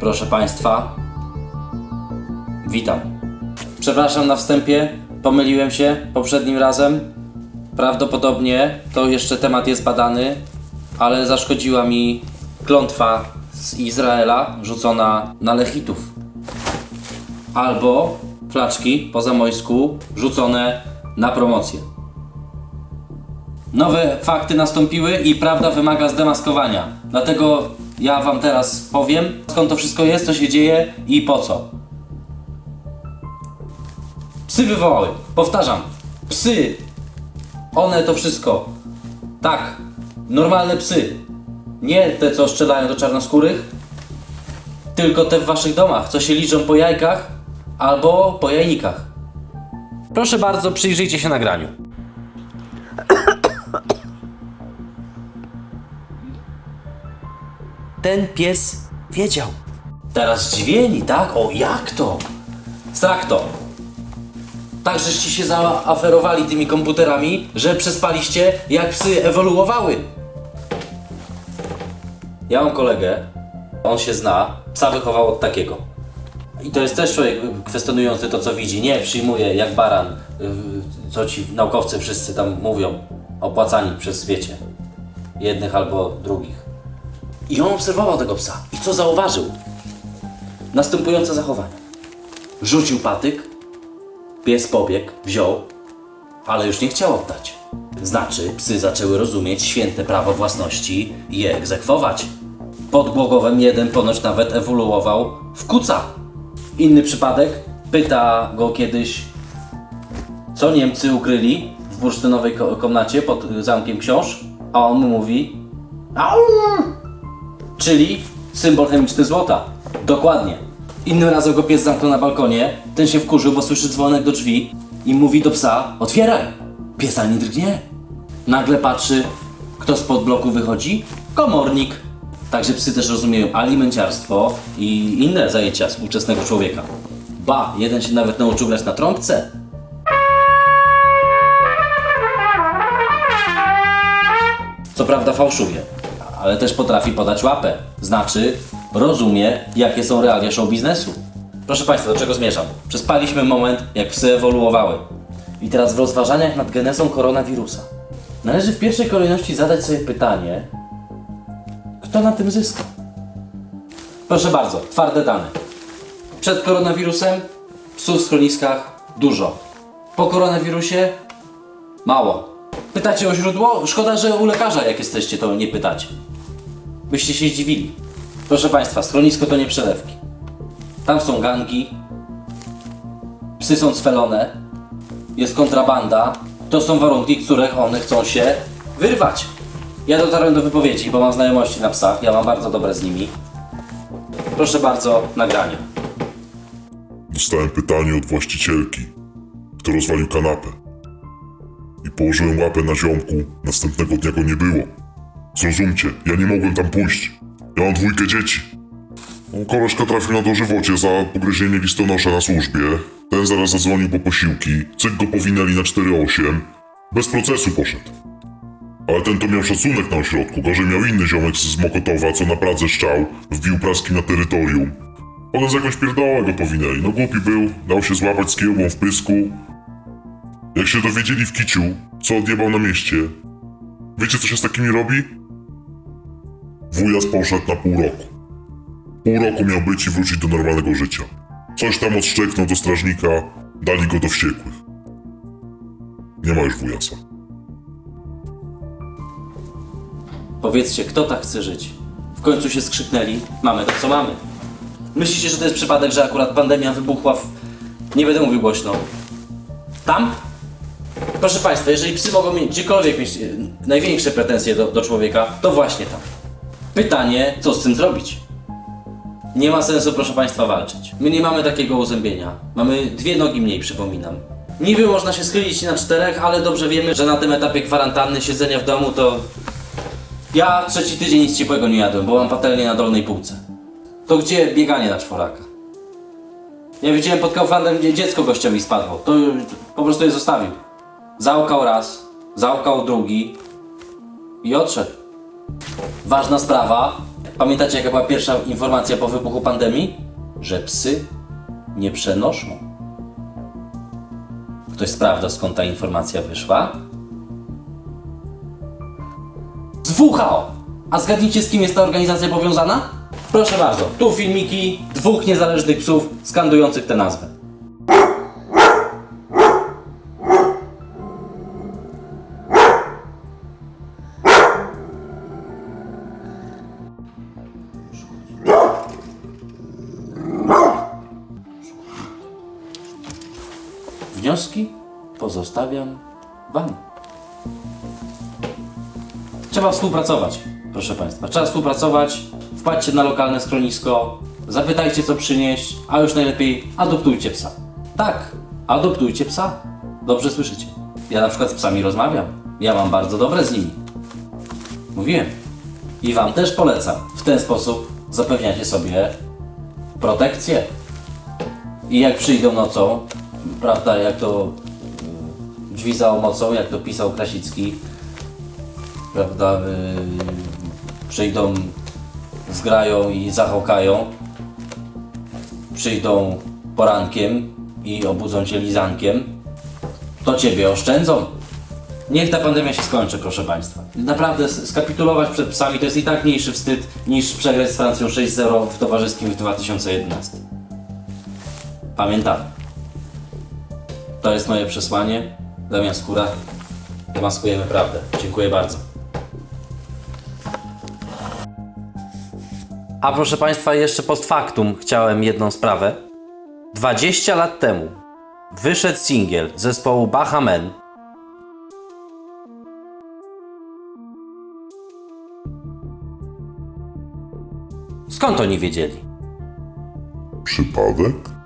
Proszę Państwa, witam. Przepraszam na wstępie, pomyliłem się poprzednim razem. Prawdopodobnie to jeszcze temat jest badany, ale zaszkodziła mi klątwa z Izraela rzucona na Lechitów. Albo flaczki po zamojsku rzucone na promocję. Nowe fakty nastąpiły i prawda wymaga zdemaskowania. Dlatego ja wam teraz powiem, skąd to wszystko jest, co się dzieje i po co. Psy wywołały. Powtarzam. Psy. One to wszystko. Tak. Normalne psy. Nie te, co strzelają do czarnoskórych, tylko te w waszych domach, co się liczą po jajkach albo po jajnikach. Proszę bardzo, przyjrzyjcie się nagraniu. Ten pies wiedział. Teraz zdziwieni, tak? O, jak to? Strach to. Tak, żeście się zaaferowali tymi komputerami, że przespaliście, jak psy ewoluowały. Ja mam kolegę, on się zna, psa wychował od takiego. I to jest też człowiek kwestionujący to, co widzi. Nie przyjmuje jak baran, yy, co ci naukowcy wszyscy tam mówią, opłacani przez, wiecie, jednych albo drugich. I on obserwował tego psa. I co zauważył? Następujące zachowanie. Rzucił patyk, pies pobiegł, wziął, ale już nie chciał oddać. Znaczy, psy zaczęły rozumieć święte prawo własności i je egzekwować. Pod Głogowem jeden ponoć nawet ewoluował w kuca. Inny przypadek, pyta go kiedyś, co Niemcy ukryli w bursztynowej ko- komnacie pod zamkiem książ, a on mu mówi, au! Czyli symbol chemiczny złota. Dokładnie. Innym razem go pies zamknął na balkonie, ten się wkurzył, bo słyszy dzwonek do drzwi i mówi do psa, otwieraj. Pies ani drgnie. Nagle patrzy, kto spod bloku wychodzi? Komornik. Także psy też rozumieją alimenciarstwo i inne zajęcia współczesnego człowieka. Ba, jeden się nawet nauczył grać na trąbce. Co prawda fałszuje, ale też potrafi podać łapę. Znaczy, rozumie, jakie są realia show biznesu. Proszę Państwa, do czego zmierzam? Przespaliśmy moment, jak psy ewoluowały. I teraz w rozważaniach nad genezą koronawirusa należy w pierwszej kolejności zadać sobie pytanie, kto na tym zyska? Proszę bardzo, twarde dane. Przed koronawirusem psów w schroniskach dużo. Po koronawirusie mało. Pytacie o źródło? Szkoda, że u lekarza jak jesteście to nie pytacie. Byście się zdziwili. Proszę Państwa, schronisko to nie przelewki. Tam są gangi, psy są sfelone, jest kontrabanda. To są warunki, których one chcą się wyrwać. Ja dotarłem do wypowiedzi, bo mam znajomości na psach, ja mam bardzo dobre z nimi. Proszę bardzo, nagranie. Dostałem pytanie od właścicielki, kto rozwalił kanapę. I położyłem łapę na ziomku, następnego dnia go nie było. Zrozumcie, ja nie mogłem tam pójść. Ja mam dwójkę dzieci. Koleżka trafił na dożywocie za pogryzienie listonosza na służbie. Ten zaraz zadzwonił po posiłki, cyk go powinęli na 4-8. Bez procesu poszedł. Ale ten to miał szacunek na ośrodku, gorzej miał inny ziomek z Mokotowa, co na Pradze szczał, wbił praski na terytorium. Potem za jakąś pierdołę go powinęli. No głupi był, dał się złapać z kiełbą w pysku. Jak się dowiedzieli w kiciu, co odjebał na mieście. Wiecie co się z takimi robi? Wujas poszedł na pół roku. Pół roku miał być i wrócić do normalnego życia. Coś tam odszczeknął do strażnika, dali go do wściekłych. Nie ma już wujasa. Powiedzcie, kto tak chce żyć? W końcu się skrzyknęli, mamy to co mamy. Myślicie, że to jest przypadek, że akurat pandemia wybuchła w... Nie będę mówił głośno. Tam? Proszę Państwa, jeżeli psy mogą mieć gdziekolwiek mieć e, największe pretensje do, do człowieka, to właśnie tam. Pytanie, co z tym zrobić? Nie ma sensu, proszę Państwa, walczyć. My nie mamy takiego uzębienia. Mamy dwie nogi mniej, przypominam. Niby można się schylić na czterech, ale dobrze wiemy, że na tym etapie kwarantanny, siedzenia w domu, to ja trzeci tydzień nic ciepłego nie jadłem, bo mam patelnię na dolnej półce. To gdzie bieganie na czworaka? Ja widziałem pod Kauflandem, gdzie dziecko gościowi spadło. To po prostu je zostawił. Załkał raz, załkał drugi i odszedł. Ważna sprawa. Pamiętacie, jaka była pierwsza informacja po wybuchu pandemii? Że psy nie przenoszą. Ktoś sprawdza, skąd ta informacja wyszła? Z WHO! A zgadnijcie, z kim jest ta organizacja powiązana? Proszę bardzo, tu filmiki dwóch niezależnych psów skandujących tę nazwę. Wnioski pozostawiam Wam. Trzeba współpracować, proszę Państwa. Trzeba współpracować. Wpadźcie na lokalne schronisko, zapytajcie co przynieść, a już najlepiej adoptujcie psa. Tak, adoptujcie psa. Dobrze słyszycie. Ja na przykład z psami rozmawiam. Ja mam bardzo dobre z nimi. Mówiłem. I Wam też polecam. W ten sposób zapewniacie sobie protekcję. I jak przyjdą nocą, prawda, jak to y, drzwi za omocą, jak to pisał Krasicki, prawda, y, przyjdą, zgrają i zachokają, przyjdą porankiem i obudzą cię lizankiem, to ciebie oszczędzą. Niech ta pandemia się skończy, proszę Państwa. Naprawdę skapitulować przed psami to jest i tak mniejszy wstyd niż przegrać z Francją 6-0 w towarzyskim w 2011. Pamiętamy. To jest moje przesłanie. Damian Skóra. Demaskujemy prawdę. Dziękuję bardzo. A proszę Państwa, jeszcze post factum chciałem jedną sprawę. 20 lat temu wyszedł singiel zespołu Bahamen. Skąd oni wiedzieli? Przypadek?